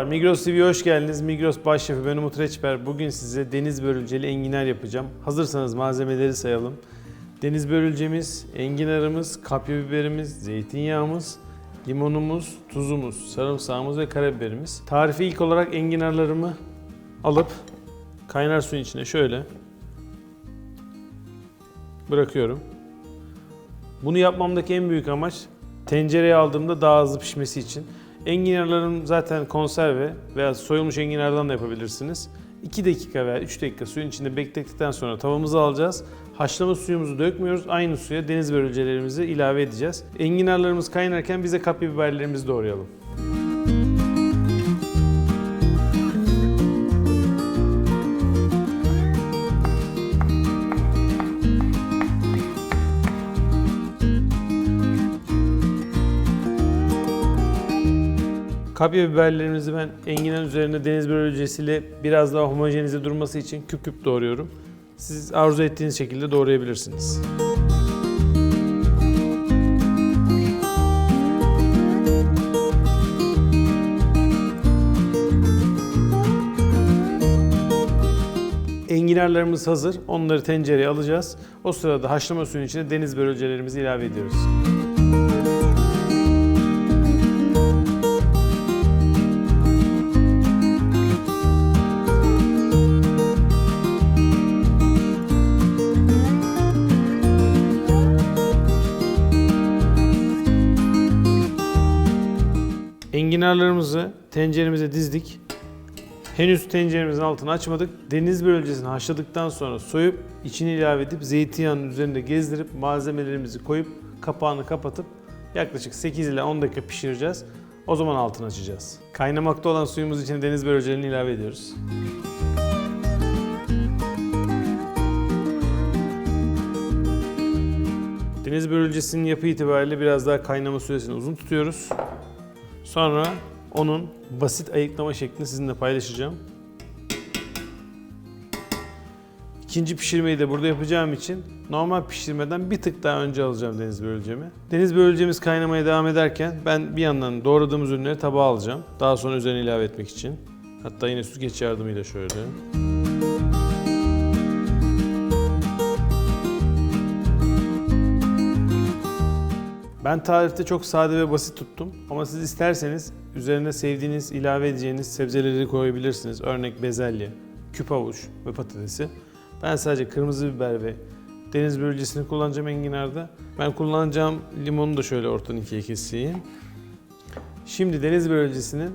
Merhabalar, Migros TV'ye hoş geldiniz. Migros Başşefi ben Umut Reçber. Bugün size deniz börülceli enginar yapacağım. Hazırsanız malzemeleri sayalım. Deniz börülcemiz, enginarımız, kapya biberimiz, zeytinyağımız, limonumuz, tuzumuz, sarımsağımız ve karabiberimiz. Tarifi ilk olarak enginarlarımı alıp kaynar suyun içine şöyle bırakıyorum. Bunu yapmamdaki en büyük amaç tencereye aldığımda daha hızlı pişmesi için. Enginarlarım zaten konserve veya soyulmuş enginardan da yapabilirsiniz. 2 dakika veya 3 dakika suyun içinde beklettikten sonra tavamızı alacağız. Haşlama suyumuzu dökmüyoruz. Aynı suya deniz börülcelerimizi ilave edeceğiz. Enginarlarımız kaynarken bize kapya biberlerimizi doğrayalım. Kapya biberlerimizi ben enginar üzerine deniz börülcesiyle biraz daha homojenize durması için küp küp doğruyorum. Siz arzu ettiğiniz şekilde doğrayabilirsiniz. Enginarlarımız hazır. Onları tencereye alacağız. O sırada haşlama suyun içine deniz börülcelerimizi ilave ediyoruz. Enginarlarımızı tenceremize dizdik. Henüz tenceremizin altını açmadık. Deniz bölgesini haşladıktan sonra soyup içini ilave edip zeytinyağının üzerinde gezdirip malzemelerimizi koyup kapağını kapatıp yaklaşık 8 ile 10 dakika pişireceğiz. O zaman altını açacağız. Kaynamakta olan suyumuz içine deniz börülcelerini ilave ediyoruz. Deniz börülcesinin yapı itibariyle biraz daha kaynama süresini uzun tutuyoruz. Sonra onun basit ayıklama şeklini sizinle paylaşacağım. İkinci pişirmeyi de burada yapacağım için normal pişirmeden bir tık daha önce alacağım deniz börülcemi. Deniz börülcemiz kaynamaya devam ederken ben bir yandan doğradığımız ürünleri tabağa alacağım. Daha sonra üzerine ilave etmek için. Hatta yine süzgeç yardımıyla şöyle. Ben tarifte çok sade ve basit tuttum ama siz isterseniz üzerine sevdiğiniz, ilave edeceğiniz sebzeleri koyabilirsiniz. Örnek bezelye, küp havuç ve patatesi. Ben sadece kırmızı biber ve deniz börülcesini kullanacağım enginarda. Ben kullanacağım limonu da şöyle ortadan ikiye keseyim. Şimdi deniz börülcesinin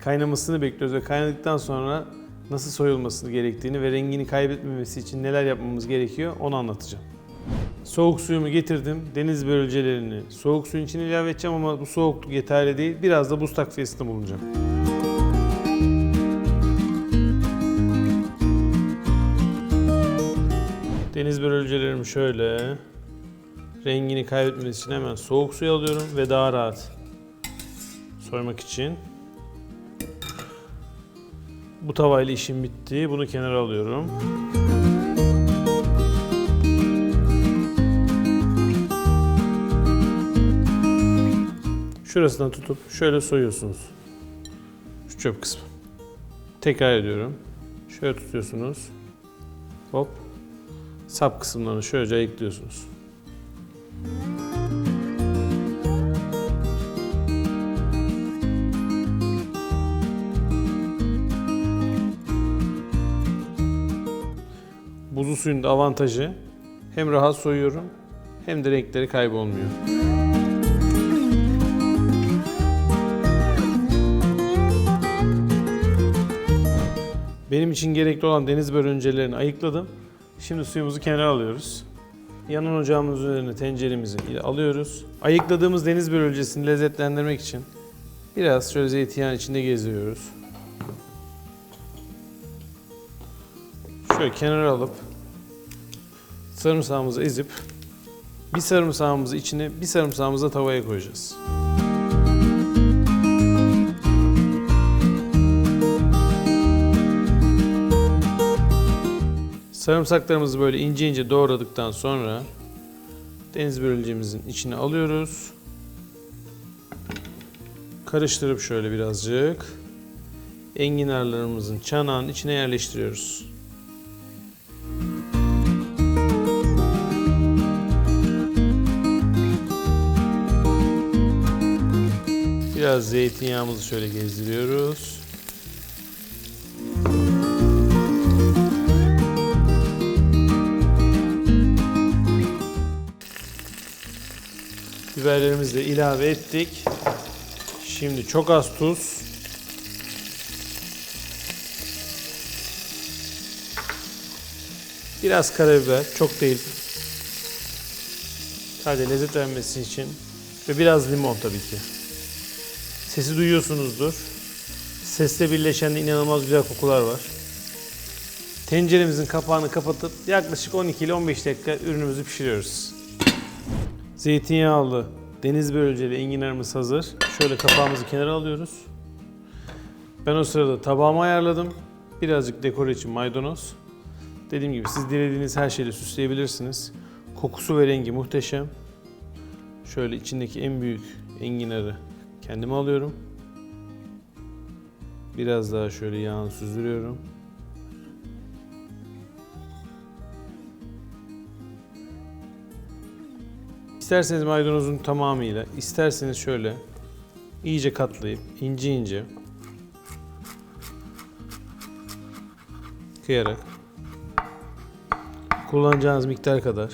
kaynamasını bekliyoruz ve kaynadıktan sonra nasıl soyulması gerektiğini ve rengini kaybetmemesi için neler yapmamız gerekiyor onu anlatacağım. Soğuk suyumu getirdim. Deniz börülcelerini soğuk suyun içine ilave edeceğim ama bu soğukluk yeterli değil. Biraz da buz takviyesinde bulunacağım. Deniz börülcelerimi şöyle rengini kaybetmesi için hemen soğuk suya alıyorum ve daha rahat soymak için. Bu tavayla işim bitti. Bunu kenara alıyorum. Şurasından tutup şöyle soyuyorsunuz. Şu çöp kısmı. Tekrar ediyorum. Şöyle tutuyorsunuz. Hop. Sap kısımlarını şöylece ayıklıyorsunuz. Buzlu suyun da avantajı hem rahat soyuyorum hem de renkleri kaybolmuyor. Benim için gerekli olan deniz börüncelerini ayıkladım. Şimdi suyumuzu kenara alıyoruz. Yanan ocağımız üzerine tenceremizi alıyoruz. Ayıkladığımız deniz börülcesini lezzetlendirmek için biraz şöyle zeytinyağı içinde gezdiriyoruz. Şöyle kenara alıp sarımsağımızı ezip bir sarımsağımızı içine bir sarımsağımızı da tavaya koyacağız. Sarımsaklarımızı böyle ince ince doğradıktan sonra deniz börülcemizin içine alıyoruz. Karıştırıp şöyle birazcık enginarlarımızın çanağın içine yerleştiriyoruz. Biraz zeytinyağımızı şöyle gezdiriyoruz. Biberlerimizi de ilave ettik. Şimdi çok az tuz. Biraz karabiber, çok değil. Sadece lezzet vermesi için. Ve biraz limon tabii ki. Sesi duyuyorsunuzdur. Sesle birleşen inanılmaz güzel kokular var. Tenceremizin kapağını kapatıp yaklaşık 12 ile 15 dakika ürünümüzü pişiriyoruz. Zeytinyağlı deniz börülceli enginarımız hazır. Şöyle kapağımızı kenara alıyoruz. Ben o sırada tabağımı ayarladım. Birazcık dekor için maydanoz. Dediğim gibi siz dilediğiniz her şeyle süsleyebilirsiniz. Kokusu ve rengi muhteşem. Şöyle içindeki en büyük enginarı kendime alıyorum. Biraz daha şöyle yağını süzdürüyorum. İsterseniz maydanozun tamamıyla, isterseniz şöyle iyice katlayıp ince ince kıyarak kullanacağınız miktar kadar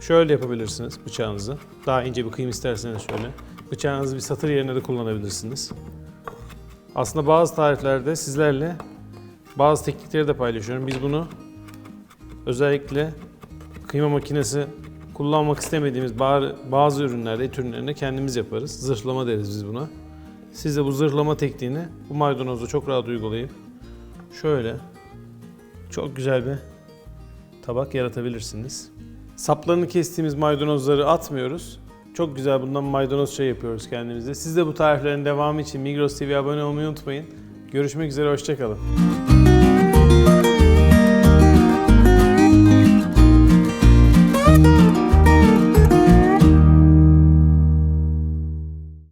şöyle yapabilirsiniz bıçağınızı. Daha ince bir kıyım isterseniz şöyle. Bıçağınızı bir satır yerine de kullanabilirsiniz. Aslında bazı tariflerde sizlerle bazı teknikleri de paylaşıyorum. Biz bunu özellikle kıyma makinesi kullanmak istemediğimiz ba- bazı ürünlerde, et ürünlerinde kendimiz yaparız. Zırhlama deriz biz buna. Siz de bu zırhlama tekniğini bu maydanozda çok rahat uygulayıp şöyle çok güzel bir tabak yaratabilirsiniz. Saplarını kestiğimiz maydanozları atmıyoruz. Çok güzel bundan maydanoz çay yapıyoruz kendimize. Siz de bu tariflerin devamı için Migros TV abone olmayı unutmayın. Görüşmek üzere, hoşçakalın.